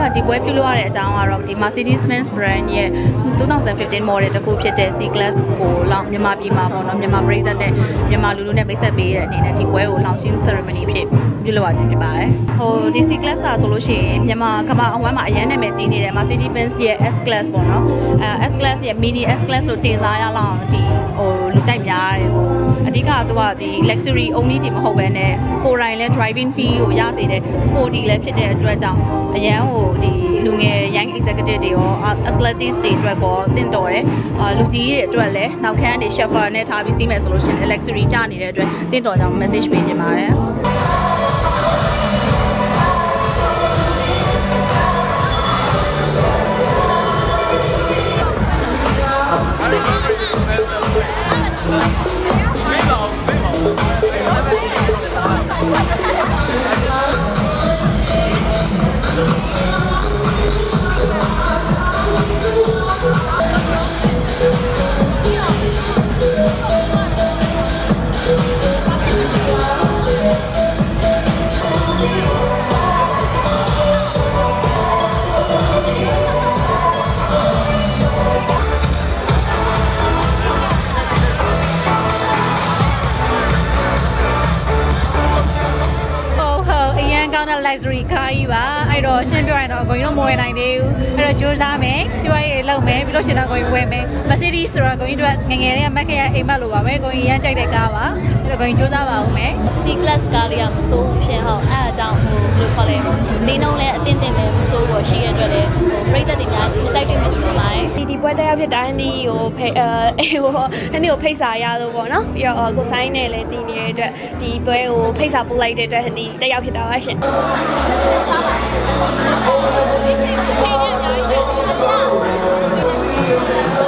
ကဒီပွဲပြုလုပ်ရတဲ့အကြောင်းကတော့ဒီ Mercedes-Benz brand ရဲ့2015 model တစ်ခုဖြစ်တဲ့ C Class ကိုလောင်မြန်မာပြည်မှာပေါ့နော်မြန်မာပြည်သက်တဲ့မြန်မာလူလူနဲ့မိတ်ဆက်ပေးတဲ့အနေနဲ့ဒီပွဲကို launching ceremony ဖြစ်ပြုလုပ်ရခြင်းဖြစ်ပါတယ်။ဟိုဒီ C Class อ่ะဆိုလို့ရှိရင်မြန်မာကမ္ဘာအဝမ်းမှာအရန်နာမည်ကြီးနေတဲ့ Mercedes-Benz ရဲ့ S Class ပေါ့နော်။အဲ S Class ရဲ့ mini S Class လို့တင်စားရလောက်အောင်ဒီ ဓိကကသူကဒီ luxury only တွေမဟုတ်ဘဲနဲ့ကိုယ်တိုင်လဲ driving feel ကိုရစေတဲ့ sporty လည်းဖြစ်တဲ့အတွက်ကြောင့်အရန်ဟိုဒီလူငယ် young executive တွေရော athletics တွေအတွက်ကောတင့်တော်တယ်အာလူကြီးတွေအတွက်လည်းနောက်ခန်းတွေ chauffeur နဲ့ထားပြီးစီးမယ်ဆိုလို့ရှိရင် luxury ကြနေတဲ့အတွက်တင့်တော်ကြောင့် message ပေးခြင်းပါတယ် န်ကောင်းတဲ့ luxury car ကြီးပါအဲ့တော့ရှင်းပြရရင်တော့အကုန်ကြီးတော့မဝယ်နိုင်သေးဘူးအဲ့တော့ကြိုးစားမယ်စီးပွားရေးလုပ်မယ်ပြီးလို့ရှိရင်တော့အကုန်ကြီးဝယ်မယ် Mercedes ဆိုတော့အကုန်ကြီးတို့ငငယ်လေးကမက်ခရအိမ်မက်လိုပါပဲအကုန်ကြီးရမ်းကြိုက်တဲ့ကားပါအဲ့တော့အကုန်ကြီးကြိုးစားပါဦးမယ် C class ကားလေးကမစိုးဘူးရှင်ဟုတ်အဲ့အကြောင်းဟိုဘယ်လိုခေါ်လဲဈေးနှုန်းလည်းအတင်းတင်းပဲမစိုးဘူးရှိရတဲ့အတွက်လည်း ပြည်သက်တွေများကြီးကြိုက်တွေ့မယ်လို့ထင်ပါတယ်ဒီဒီပွဲတက်ရောက်ဖြစ်တိုင်းဒီဟိုဖေးအဲဟိုဟန်ဒီကိုဖိတ်စာရလို့ပေါ့နော်ပြီးတော့ကိုဆိုင်နဲ့လည်းတည်နေတဲ့အတွက်ဒီပွဲကိုဖိတ်စာပို့လိုက်တဲ့အတွက်ဟန်ဒီတက်ရောက်ဖြစ်တာပါရှင်ဟုတ်ပါဘူး